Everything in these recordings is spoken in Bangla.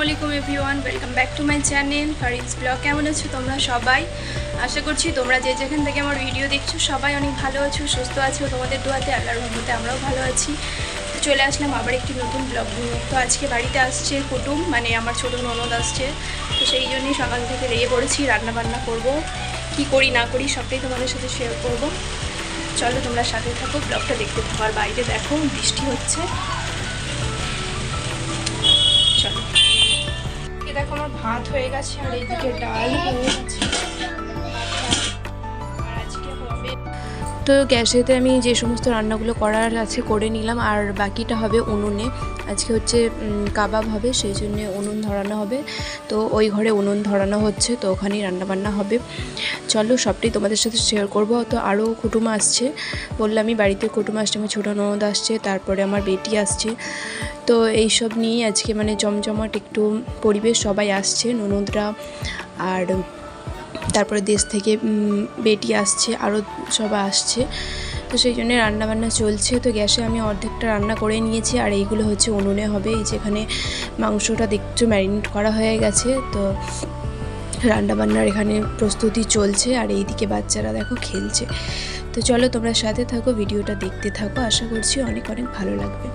Back to my channel Fariz blog কেমন আছো তোমরা সবাই? আশা করছি তোমরা যে যেখান থেকে আমার ভিডিও দেখছ, সবাই অনেক ভালো আছো, সুস্থ আছো। তোমাদের দোয়াতে, আল্লাহর রহমতে আমরাও ভালো আছি। চলে আসলাম আবার একটি নতুন ব্লগ নিয়ে। তো আজকে বাড়িতে আসছে কুটুম মানে আমার ছোটো ননদ আসছে। তো সেই জন্যই সকাল থেকে রেগে পড়েছি রান্না বান্না করব। কি করি, না করি, সবটাই তোমাদের সাথে শেয়ার করব। চলো তোমরা সাথে থাকো ব্লগটা দেখতে থাকো। আর বাইরে দেখো, বৃষ্টি হচ্ছে। ভাত হয়ে গেছে আর এইদিকে ডাল হয়ে গেছে। তো গ্যাসেতে আমি যে সমস্ত রান্নাগুলো করার আছে করে নিলাম, আর বাকিটা হবে উনুনে। আজকে হচ্ছে কাবাব হবে, সেই জন্য উনুন ধরানো হবে। তো ওই ঘরে উনুন ধরানো হচ্ছে, তো ওখানেই রান্নাবান্না হবে। চলো সবটাই তোমাদের সাথে শেয়ার করব। তো আরও কুটুম আসছে। বললাম আমি বাড়িতে কুটুম আসছে, আমার ছোটো ননদ আসছে, তারপরে আমার বেটি আসছে। তো এইসব নিয়েই আজকে মানে জমজমাট একটু পরিবেশ, সবাই আসছে, ননদরা আর তারপরে দেশ থেকে বেটি আসছে, আরও সবাই আসছে। তো সেই জন্য রান্নাবান্না চলছে। তো গ্যাসে আমি অর্ধেকটা রান্না করে নিয়েছি, আর এইগুলো হচ্ছে উনুনে হবে। এই যেখানে মাংসটা দেখছ ম্যারিনেট করা হয়ে গেছে। তো রান্নাবান্নার এখানে প্রস্তুতি চলছে, আর এইদিকে বাচ্চারা দেখো খেলছে। তো চলো তোমরা সাথে থাকো, ভিডিওটা দেখতে থাকো। আশা করছি অনেক অনেক ভালো লাগবে।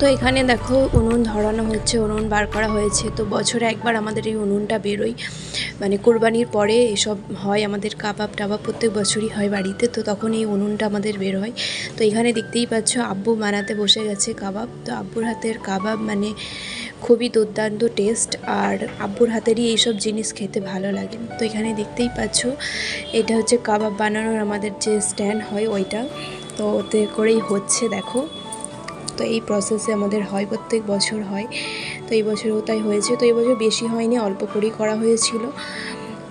তো এখানে দেখো উনুন ধরানো হচ্ছে, উনুন বার করা হয়েছে। তো বছরে একবার আমাদের এই উনুনটা বেরোয়। মানে কোরবানির পরে এসব হয়, আমাদের কাবাব টাবাব প্রত্যেক বছরই হয় বাড়িতে। তো তখন এই উনুনটা আমাদের বের হয়। তো এখানে দেখতেই পাচ্ছ, আব্বু বানাতে বসে গেছে কাবাব। তো আব্বুর হাতের কাবাব মানে খুবই দুর্দান্ত টেস্ট। আর আব্বুর হাতেরই এইসব জিনিস খেতে ভালো লাগে। তো এখানে দেখতেই পাচ্ছ, এটা হচ্ছে কাবাব বানানোর আমাদের যে স্ট্যান্ড হয় ওইটা। তো ওতে করেই হচ্ছে, দেখো। তো এই প্রসেসে আমাদের হয়, প্রত্যেক বছর হয়। তো এই বছরও তাই হয়েছে। তো এই বছর বেশি হয়নি, অল্প করেই করা হয়েছিল।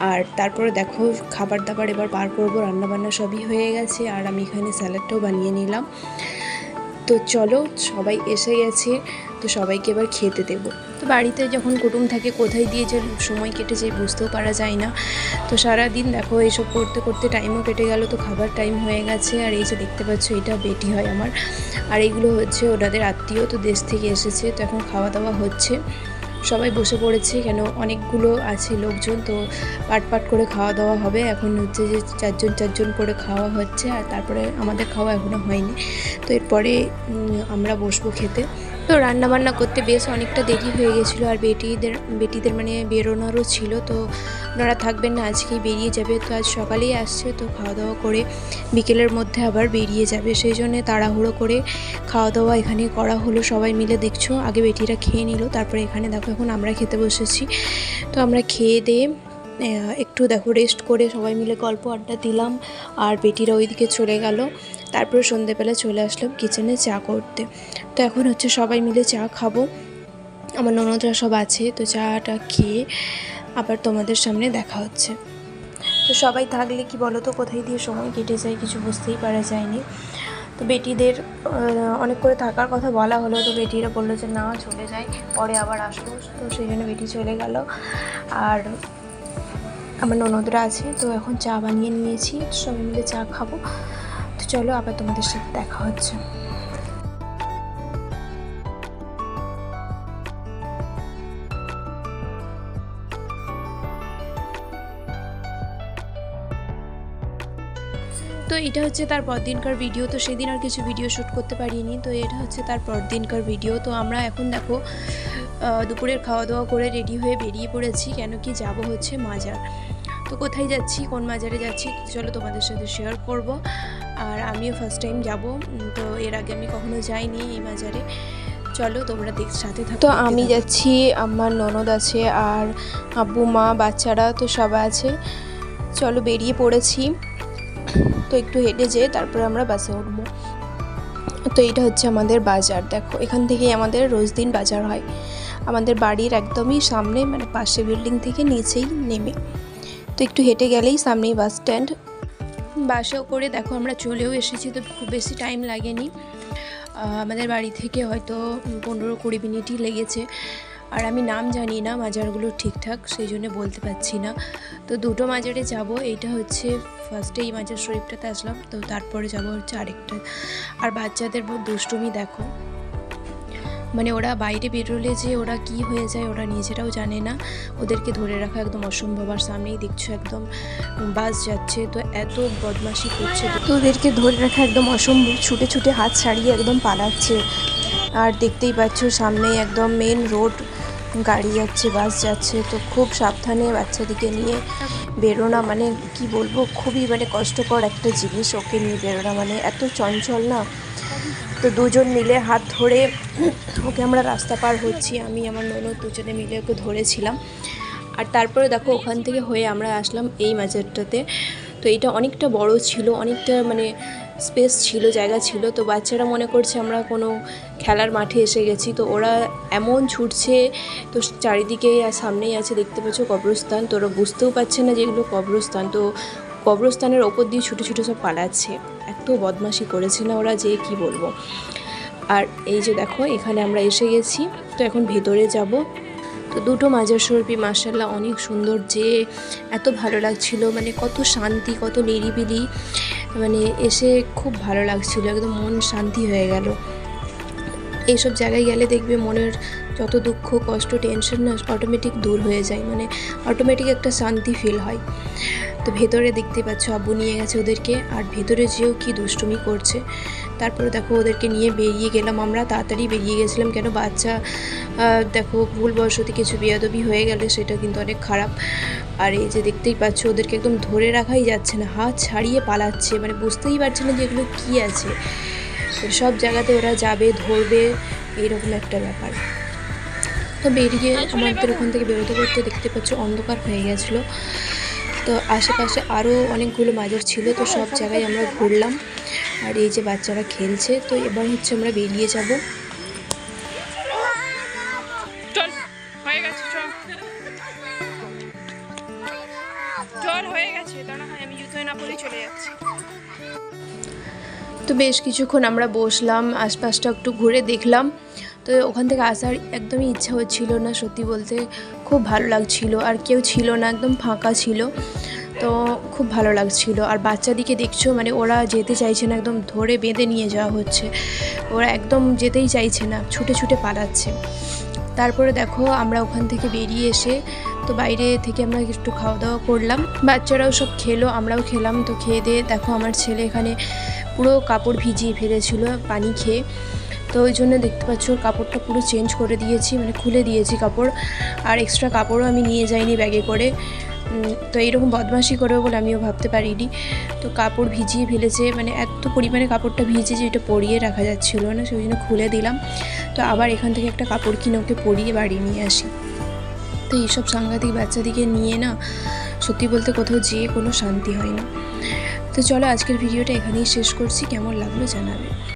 আর তারপরে দেখো খাবার দাবার এবার পার করব, রান্নাবান্না সবই হয়ে গেছে। আর আমি এখানে স্যালাডটাও বানিয়ে নিলাম। তো চলো, সবাই এসে গেছে, তো সবাইকে এবার খেতে দেব। তো বাড়িতে যখন কুটুম থাকে, কোথায় দিয়ে যে সময় কেটে যায় বুঝতেও পারা যায় না। তো সারা দিন দেখো এইসব করতে করতে টাইমও কেটে গেল, তো খাবার টাইম হয়ে গেছে। আর এই যে দেখতে পাচ্ছ, এটা বেটি হয় আমার। আর এইগুলো হচ্ছে ওনাদের আত্মীয়, তো দেশ থেকে এসেছে, তো এখন খাওয়া দাওয়া হচ্ছে। সবাই বসে পড়েছে, কেন অনেকগুলো আছে লোকজন, তো পাট পাট করে খাওয়া দাওয়া হবে। এখন হচ্ছে যে চারজন চারজন করে খাওয়া হচ্ছে, আর তারপরে আমাদের খাওয়া এখনও হয়নি। তো এরপরে আমরা বসবো খেতে। তো রান্না বান্না করতে বেশ অনেকটা দেরি হয়ে গেছিল আর বেটিদের বেটিদের মানে বেরোনোরও ছিল। তো ওনারা থাকবেন না, আজকেই বেরিয়ে যাবে। তো আজ সকালেই আসছে, তো খাওয়া দাওয়া করে বিকেলের মধ্যে আবার বেরিয়ে যাবে। সেই জন্য তাড়াহুড়ো করে খাওয়া দাওয়া এখানে করা হলো। সবাই মিলে দেখছ, আগে বেটিরা খেয়ে নিল, তারপরে এখানে দেখো এখন আমরা খেতে বসেছি। তো আমরা খেয়ে দিয়ে একটু দেখো রেস্ট করে সবাই মিলে গল্প আড্ডা দিলাম। আর বেটিরা ওইদিকে চলে গেল। তারপরে সন্ধেবেলা চলে আসলাম কিচেনে চা করতে। তো এখন হচ্ছে সবাই মিলে চা খাব। আমার ননদরা সব আছে, তো চাটা খেয়ে আবার তোমাদের সামনে দেখা হচ্ছে। তো সবাই থাকলে কি বলো তো কোথায় দিয়ে সময় কেটে যায় কিছু বুঝতেই পারা যায়নি। তো বেটিদের অনেক করে থাকার কথা বলা হলো, তো বেটিরা বলল যে না, চলে যাই, পরে আবার আসব। তো সেই জন্য বেটি চলে গেল। আর আমার ননদরা আছে, তো এখন চা বানিয়ে নিয়েছি সবাই মিলে চা খাব। চলো আবার তোমাদের সাথে দেখা হচ্ছে। তো এটা হচ্ছে তার পরদিনকার ভিডিও তো সেদিন আর কিছু ভিডিও শ্যুট করতে পারিনি। তো এটা হচ্ছে তার পরদিনকার ভিডিও তো আমরা এখন দেখো দুপুরের খাওয়া দাওয়া করে রেডি হয়ে বেরিয়ে পড়েছি, কেন কি যাব হচ্ছে মাজার। তো কোথায় যাচ্ছি, কোন মাজারে যাচ্ছি, চলো তোমাদের সাথে শেয়ার করব। আর আমিও ফার্স্ট টাইম যাব তো এর আগে আমি কখনো যাইনি এই মাজারে চলো তোমরা দেখ, সাথে থাকো। তো আমি যাচ্ছি, আমার ননদ আছে আর আব্বু, মা, বাচ্চারা তো সবাই আছে। চলো বেরিয়ে পড়েছি। তো একটু হেঁটে যেয়ে তারপরে আমরা বাসে উঠবো। তো এটা হচ্ছে আমাদের বাজার। দেখো, এখান থেকেই আমাদের রোজ দিন বাজার হয়। আমাদের বাড়ির একদমই সামনে মানে পাশে বিল্ডিং থেকে নিচেই নেমে। তো একটু হেঁটে গেলেই সামনেই বাস স্ট্যান্ড। বাসেও করে দেখো আমরা চলেও এসেছি, তো খুব বেশি টাইম লাগেনি। আমাদের বাড়ি থেকে হয়তো পনেরো কুড়ি মিনিটই লেগেছে। আর আমি নাম জানি না মাজারগুলো ঠিকঠাক, সেই জন্য বলতে পারছি না। তো দুটো মাজারে যাব, এইটা হচ্ছে ফার্স্টে এই মাজার শরীফটাতে আসলাম, তো তারপরে যাব হচ্ছে আরেকটা। আর বাচ্চাদের দুষ্টুমি দেখো। মানে ওরা বাইরে বেরোলে যে ওরা কি হয়ে যায় ওরা নিজেরাও জানে না। ওদেরকে ধরে রাখা একদম অসম্ভব। আর সামনেই দেখছ একদম বাস যাচ্ছে, তো এত বদমাশি করছে। তো ওদেরকে ধরে রাখা একদম অসম্ভব। ছুটে ছুটে হাত ছাড়িয়ে একদম পালাচ্ছে। আর দেখতেই পাচ্ছ সামনেই একদম মেন রোড গাড়ি যাচ্ছে, বাস যাচ্ছে। তো খুব সাবধানে বাচ্চাদিকে নিয়ে বেরোনা মানে কি বলব? খুবই মানে কষ্টকর একটা জিনিস ওকে নিয়ে বেরোনা। মানে এত চঞ্চল না। তো দুজন মিলে হাত ধরে ওকে আমরা রাস্তা পার হচ্ছি। আমি, আমার ননদ দুজনে মিলে ওকে ধরেছিলাম। আর তারপরে দেখো ওখান থেকে হয়ে আমরা আসলাম এই মাজারটাতে। তো এটা অনেকটা বড় ছিল, অনেকটা মানে স্পেস ছিল, জায়গা ছিল। তো বাচ্চারা মনে করছে আমরা কোনো খেলার মাঠে এসে গেছি। তো ওরা এমন ছুটছে, তো চারিদিকে আর সামনেই আছে দেখতে পাচ্ছ কবরস্থান। তো ওরা বুঝতেও পারছে না যে এগুলো কবরস্থান। তো কবরস্থানের ওপর দিয়ে ছুটে ছুটে সব পালাচ্ছে। এত বদমাশি করেছে না ওরা যে কি বলব। আর এই যে দেখো, এখানে আমরা এসে গেছি। তো এখন ভেতরে যাব। তো দুটো মাজার শরীফি মার্শাল্লাহ অনেক সুন্দর যে এত ভালো লাগছিল। মানে কত শান্তি, কত নিরিবিলি। মানে এসে খুব ভালো লাগছিল। একদম মন শান্তি হয়ে গেল। এইসব জায়গায় গেলে দেখবে মনের যত দুঃখ, কষ্ট টেনশন না অটোমেটিক দূর হয়ে যায়। মানে অটোমেটিক একটা শান্তি ফিল হয়। তো ভেতরে দেখতে পাচ্ছ, আব্বু নিয়ে গেছে ওদেরকে। আর ভেতরে যেও কি দুষ্টুমি করছে। তারপরে দেখো ওদেরকে নিয়ে বেরিয়ে গেলাম আমরা। তাড়াতাড়ি বেরিয়ে গেছিলাম কেন? বাচ্চা দেখো ভুলবশত কিছু বেয়াদবি হয়ে গেলে সেটা কিন্তু অনেক খারাপ। আর এই যে দেখতেই পাচ্ছ, ওদেরকে একদম ধরে রাখাই যাচ্ছে না। হাত ছাড়িয়ে পালাচ্ছে। মানে বুঝতেই পারছে না যে এগুলো কী আছে। সব জায়গাতে ওরা যাবে, ধরবে এইরকম একটা ব্যাপার। তো বেরিয়ে আমাদের ওখান থেকে বেরোতে করতে দেখতে পাচ্ছ অন্ধকার হয়ে গেছিল। তো আশেপাশে আরও অনেকগুলো মাজার ছিল তো সব জায়গায় আমরা ঘুরলাম। আর এই যে বাচ্চারা খেলছে তো এবার হচ্ছে আমরা বেরিয়ে যাব। চল হয়ে গেছে চল। চল হয়ে গেছে। দাঁড়া হয় আমি জুতোয় না পরেই চলে যাচ্ছি। তো বেশ কিছুক্ষণ আমরা বসলাম আশপাশটা একটু ঘুরে দেখলাম। তো ওখান থেকে আসার একদমই ইচ্ছা হচ্ছিল না সত্যি বলতে। খুব ভালো লাগছিল, আর কেউ ছিল না, একদম ফাঁকা ছিল। তো খুব ভালো লাগছিল। আর বাচ্চাদিকে দেখছ মানে ওরা যেতে চাইছে না, একদম ধরে বেঁধে নিয়ে যাওয়া হচ্ছে। ওরা একদম যেতেই চাইছে না, ছুটে ছুটে পালাচ্ছে। তারপরে দেখো আমরা ওখান থেকে বেরিয়ে এসে, তো বাইরে থেকে আমরা একটু খাওয়া দাওয়া করলাম। বাচ্চারাও সব খেলো, আমরাও খেলাম। তো খেয়ে দিয়ে দেখো আমার ছেলে এখানে পুরো কাপড় ভিজিয়ে ফেলেছিল পানি খেয়ে। তো ওই জন্য দেখতে পাচ্ছ ওর কাপড়টা পুরো চেঞ্জ করে দিয়েছি মানে খুলে দিয়েছি কাপড়। আর এক্সট্রা কাপড়ও আমি নিয়ে যাইনি ব্যাগে করে। তো এইরকম বদমাশি করবে বলে আমিও ভাবতে পারিনি। তো কাপড় ভিজিয়ে ফেলেছে মানে এত পরিমাণে কাপড়টা ভিজে যে এটা পরিয়ে রাখা যাচ্ছিল না, সেই জন্য খুলে দিলাম। তো আবার এখান থেকে একটা কাপড় কিনে ওকে পরিয়ে বাড়ি নিয়ে আসি। তো এইসব সাংঘাতিক বাচ্চাদিকে নিয়ে না সত্যি বলতে কোথাও যেয়ে কোনো শান্তি হয় না। তো চলো আজকের ভিডিওটা এখানেই শেষ করছি, কেমন লাগল জানাবে।